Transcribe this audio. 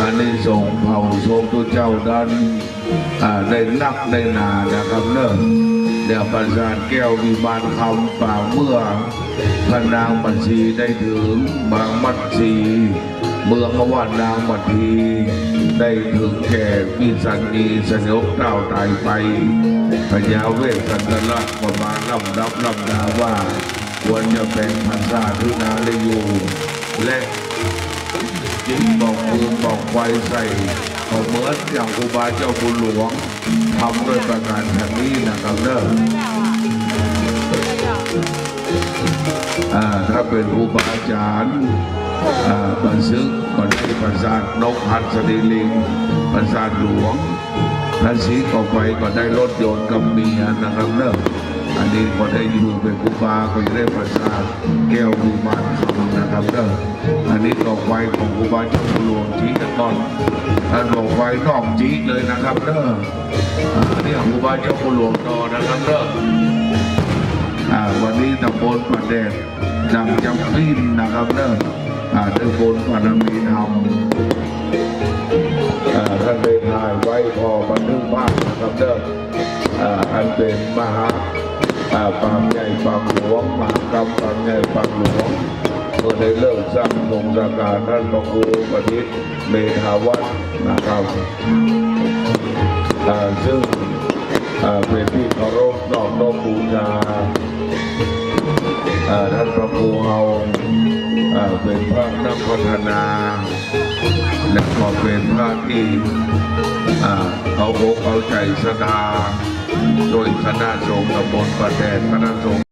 อันนี้ส่งเผ่าชมตุเจ้าดันได้นักได้นานะครับเนิ่เดี๋ยวประสานแก้วมีบานคำป่าเมื่อพระนางบัญชีได้ถึงบางมัดสีเมืองขวานนางมัทีได้ถึงแก่พิสันนีสนกเต้าตายไปพญาเวสสันตลักษณ์ประมาณลำดับลำดาว่าควรจะเป็นภาษาทุนาลยูและจึงบอกมือบอก ไฟใส่ก็เหมือนอย่างครูบาเจ้าคุณหลวงทำด้วยประการแบบนี้นะครับเด้ออ่าถ้าเป็นครูบาอาจารย์บันซึกก็ได้ประสาทนกหัดสดีลิงประสาทหลวงและสีก็ไปก็ได้รถยนต์กับเมียนะครับเด้ออันนี้ก็ได้อยู่เป็นครูบาก็ได้ประสาทแก้วมีมานคำนะครับเด้ออันนี้ก็ไฟของครูบาเจ้าคุณหลวงชี้กันก่ อนท่านบอกไฟนอกจีดเลยนะครับเด้ออ่อันนี้ของครูบาเจ้าคุณหลวงต่อนะครับเด้ออ่าวันนี้ตำบลประเดชจังจำพินนะครับเนอะอ่าตำบลปารมีธรรมอ่าท่านได้ถ่ายไว้พอบันทึกภาพนะครับเนอะอ่าอันเป็นมหาอ่าปางใหญ่ปางหลวงมหากรรมปางใหญ่ปางหลวง เมื่อได้เลิกสร้างองค์การท่านพระครูปฏิษฐ์เมธาวัฒน์นะครับซึ่งเป็นที่เคารพนอบน้อมบูชาท่านพระครูเอาเป็นพระนักพัฒนา และก็เป็นพระที่อ่าเอาอกเอาใจสดาโดยคณะสงฆ์ตำบลประแดดคณะสงฆ์